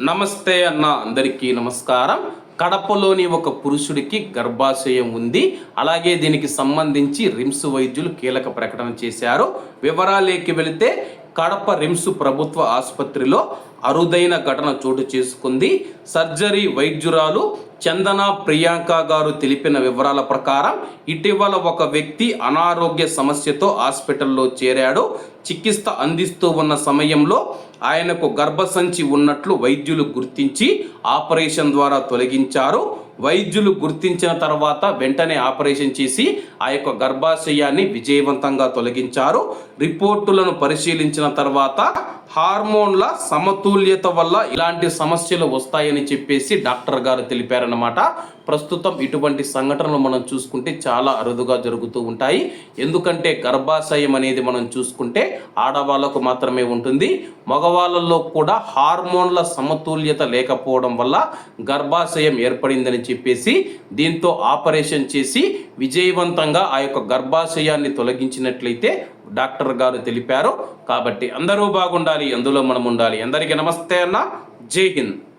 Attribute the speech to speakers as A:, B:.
A: నమస్తే అన్న అందరికీ నమస్కారం. కడపలోని ఒక పురుషుడికి గర్భాశయం ఉంది. అలాగే దీనికి సంబంధించి రిమ్స్ వైద్యులు కీలక ప్రకటన చేశారు. వివరాలేకి వెళితే కడప రిమ్స్ ప్రభుత్వ ఆసుపత్రిలో అరుదైన ఘటన చోటు చేసుకుంది. సర్జరీ వైద్యురాలు చందన ప్రియాంక గారు తెలిపిన వివరాల ప్రకారం ఇటీవల ఒక వ్యక్తి అనారోగ్య సమస్యతో హాస్పిటల్లో చేరాడు. చికిత్స అందిస్తూ ఉన్న సమయంలో ఆయనకు గర్భసంచి ఉన్నట్లు వైద్యులు గుర్తించి ఆపరేషన్ ద్వారా తొలగించారు. వైద్యులు గుర్తించిన తర్వాత వెంటనే ఆపరేషన్ చేసి ఆ యొక్క గర్భాశయాన్ని విజయవంతంగా తొలగించారు. రిపోర్టులను పరిశీలించిన తర్వాత హార్మోన్ల సమతుల్యత వల్ల ఇలాంటి సమస్యలు వస్తాయని చెప్పేసి డాక్టర్ గారు తెలిపారన్నమాట. ప్రస్తుతం ఇటువంటి సంఘటనలు మనం చూసుకుంటే చాలా అరుదుగా జరుగుతూ ఉంటాయి. ఎందుకంటే గర్భాశయం అనేది మనం చూసుకుంటే ఆడవాళ్ళకు మాత్రమే ఉంటుంది. మగవాళ్ళలో కూడా హార్మోన్ల సమతుల్యత లేకపోవడం వల్ల గర్భాశయం ఏర్పడిందని చెప్పేసి దీంతో ఆపరేషన్ చేసి విజయవంతంగా ఆ యొక్క గర్భాశయాన్ని తొలగించినట్లయితే డాక్టర్ గారు తెలిపారు. కాబట్టి అందరూ బాగుండాలి అందులో మనం ఉండాలి. అందరికీ నమస్తే అన్న. జై హింద్.